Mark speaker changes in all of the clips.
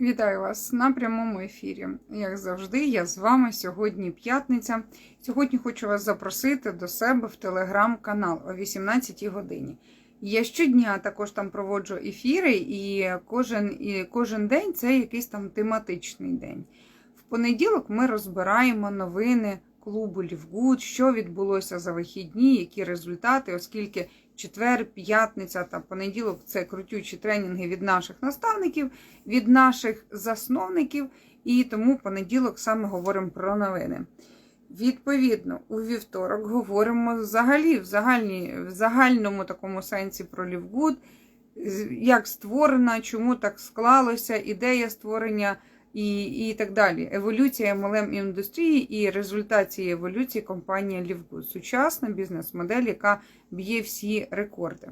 Speaker 1: Вітаю вас на прямому ефірі. Як завжди, я з вами сьогодні п'ятниця. Сьогодні хочу вас запросити до себе в телеграм-канал о 18 годині. Я щодня також там проводжу ефіри, і кожен, і кожен день це якийсь там тематичний день. В понеділок ми розбираємо новини клубу Лівгуд, що відбулося за вихідні, які результати, оскільки четвер, п'ятниця та понеділок це крутючі тренінги від наших наставників, від наших засновників, і тому понеділок саме говоримо про новини. Відповідно, у вівторок говоримо взагалі в, загальні, в загальному такому сенсі про Лівгуд, як створена, чому так склалося, ідея створення і і так далі. Еволюція MLM індустрії і результат цієї еволюції компанія Лівгуд. Сучасна бізнес-модель, яка б'є всі рекорди.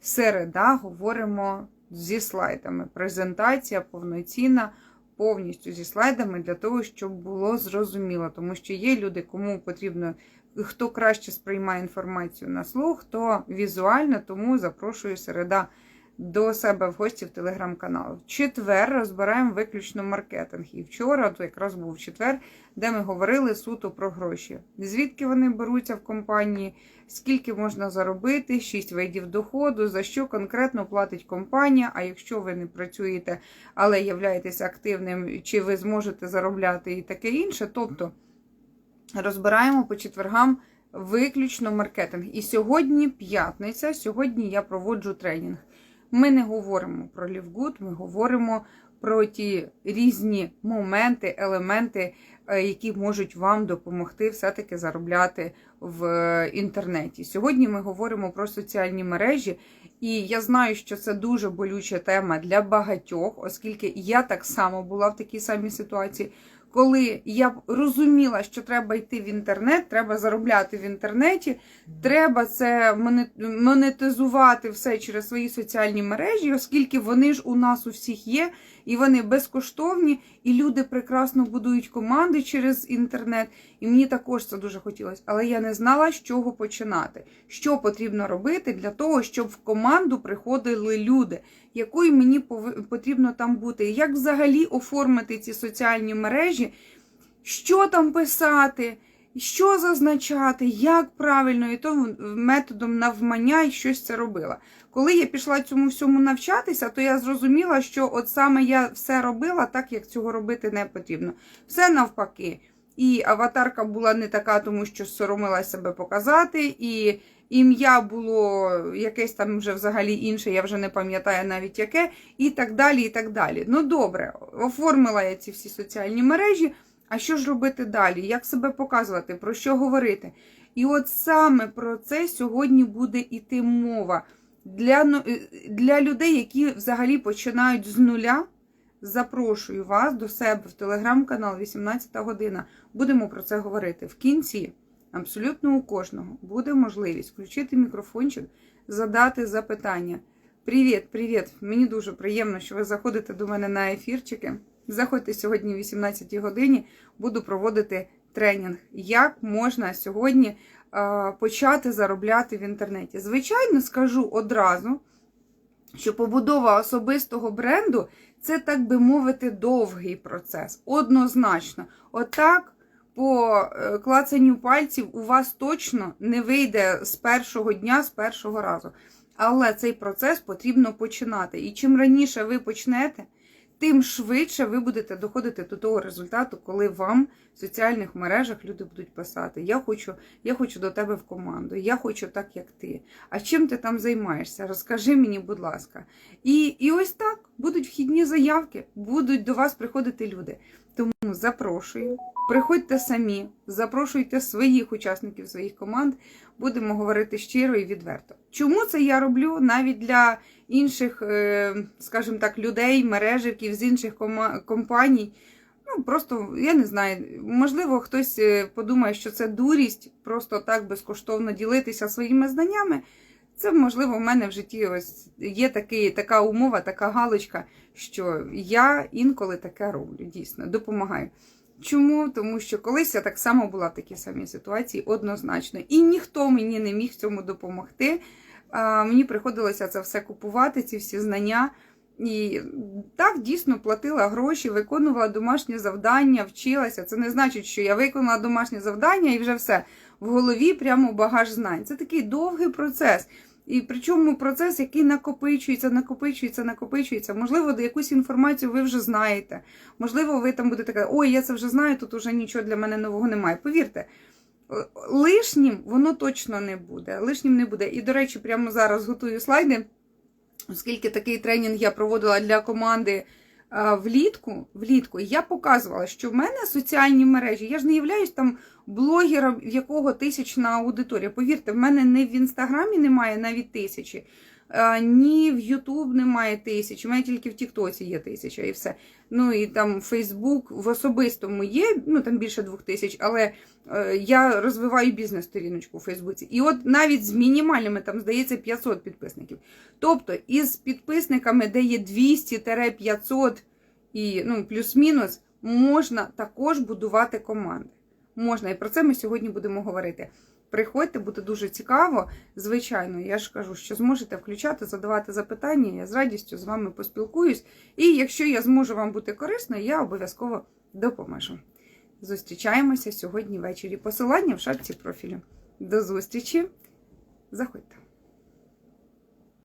Speaker 1: Середа говоримо зі слайдами. Презентація повноцінна. Повністю зі слайдами для того, щоб було зрозуміло, тому що є люди, кому потрібно, хто краще сприймає інформацію на слух, хто візуально, тому запрошую середа до себе в гості в телеграм-канал. В четвер розбираємо виключно маркетинг. І вчора, то якраз був четвер, де ми говорили суто про гроші. Звідки вони беруться в компанії, скільки можна заробити, шість видів доходу, за що конкретно платить компанія. А якщо ви не працюєте, але являєтесь активним, чи ви зможете заробляти і таке інше. Тобто розбираємо по четвергам. Виключно маркетинг. І сьогодні п'ятниця, сьогодні я проводжу тренінг. Ми не говоримо про Лівгуд, ми говоримо про ті різні моменти, елементи, е, які можуть вам допомогти все-таки заробляти в інтернеті. Сьогодні ми говоримо про соціальні мережі, і я знаю, що це дуже болюча тема для багатьох, оскільки я так само була в такій самій ситуації коли я розуміла, що треба йти в інтернет, треба заробляти в інтернеті, треба це монетизувати все через свої соціальні мережі, оскільки вони ж у нас у всіх є, і вони безкоштовні, і люди прекрасно будують команди через інтернет. І мені також це дуже хотілося. Але я не знала, з чого починати, що потрібно робити для того, щоб в команду приходили люди, якою мені потрібно там бути, як взагалі оформити ці соціальні мережі, що там писати. Що зазначати, як правильно, і то методом навмання і щось це робила. Коли я пішла цьому всьому навчатися, то я зрозуміла, що от саме я все робила так, як цього робити не потрібно. Все навпаки. І аватарка була не така, тому що соромила себе показати, і ім'я було якесь там вже взагалі інше, я вже не пам'ятаю навіть яке, і так далі. і так далі. Ну добре, оформила я ці всі соціальні мережі. А що ж робити далі? Як себе показувати, про що говорити? І от саме про це сьогодні буде йти мова. Для ну, е, для людей, які взагалі починають з нуля, запрошую вас до себе в телеграм-канал 18 година. Будемо про це говорити. В кінці, абсолютно у кожного, буде можливість включити мікрофончик, задати запитання. Привіт, привіт! Мені дуже приємно, що ви заходите до мене на ефірчики. Заходьте сьогодні, о 18 годині, буду проводити тренінг, як можна сьогодні почати заробляти в інтернеті. Звичайно, скажу одразу, що побудова особистого бренду це, так би мовити, довгий процес. Однозначно. Отак. По е, клацанню пальців у вас точно не вийде з першого дня, з першого разу. Але цей процес потрібно починати. І чим раніше ви почнете, тим швидше ви будете доходити до того результату, коли вам в соціальних мережах люди будуть писати: Я хочу я хочу до тебе в команду, я хочу так, як ти. А чим ти там займаєшся? Розкажи мені, будь ласка. І, І ось так будуть заявки, будуть до вас приходити люди. Тому запрошую, приходьте самі, запрошуйте своїх учасників своїх команд, будемо говорити щиро і відверто. Чому це я роблю навіть для інших, е, скажімо так, людей, мережиків з інших компаній? Ну, просто, я не знаю, можливо, хтось е, подумає, що це дурість, просто так безкоштовно ділитися своїми знаннями. Це, можливо, в мене в житті ось є такий, така умова, така галочка, що я інколи таке роблю, дійсно, допомагаю. Чому? Тому що колись я так само була в такій самій ситуації, однозначно. І ніхто мені не міг цьому допомогти. А, Мені приходилося це все купувати, ці всі знання. І так дійсно платила гроші, виконувала домашнє завдання, вчилася. Це не значить, що я виконала домашнє завдання і вже все в голові прямо багаж знань. Це такий довгий процес. І причому процес, який накопичується, накопичується, накопичується. Можливо, якусь інформацію ви вже знаєте. Можливо, ви там будете казати, ой, я це вже знаю, тут уже нічого для мене нового немає. Повірте, е, лишнім воно точно не буде. Лишнім не буде. І, до речі, прямо зараз готую слайди, оскільки такий тренінг я проводила для команди влітку, влітку, я показувала, що в мене соціальні мережі, я ж не являюсь там блогером, в якого тисячна аудиторія. Повірте, в мене не в інстаграмі немає навіть тисячі, ні в Ютуб немає тисячі, в мене тільки в Тіктоці є тисяча і все. Ну і там Фейсбук в особистому є, ну там більше двох тисяч, але е, я розвиваю бізнес-сторіночку у Фейсбуці. І от навіть з мінімальними, там, здається, 500 підписників. Тобто із підписниками, де є 200-500 і ну, плюс-мінус, можна також будувати команди. Можна, і про це ми сьогодні будемо говорити. Приходьте, буде дуже цікаво. Звичайно, я ж кажу, що зможете включати, задавати запитання. Я з радістю з вами поспілкуюсь. І якщо я зможу вам бути корисною, я обов'язково допоможу. Зустрічаємося сьогодні ввечері. Посилання в шапці профілю. До зустрічі! Заходьте!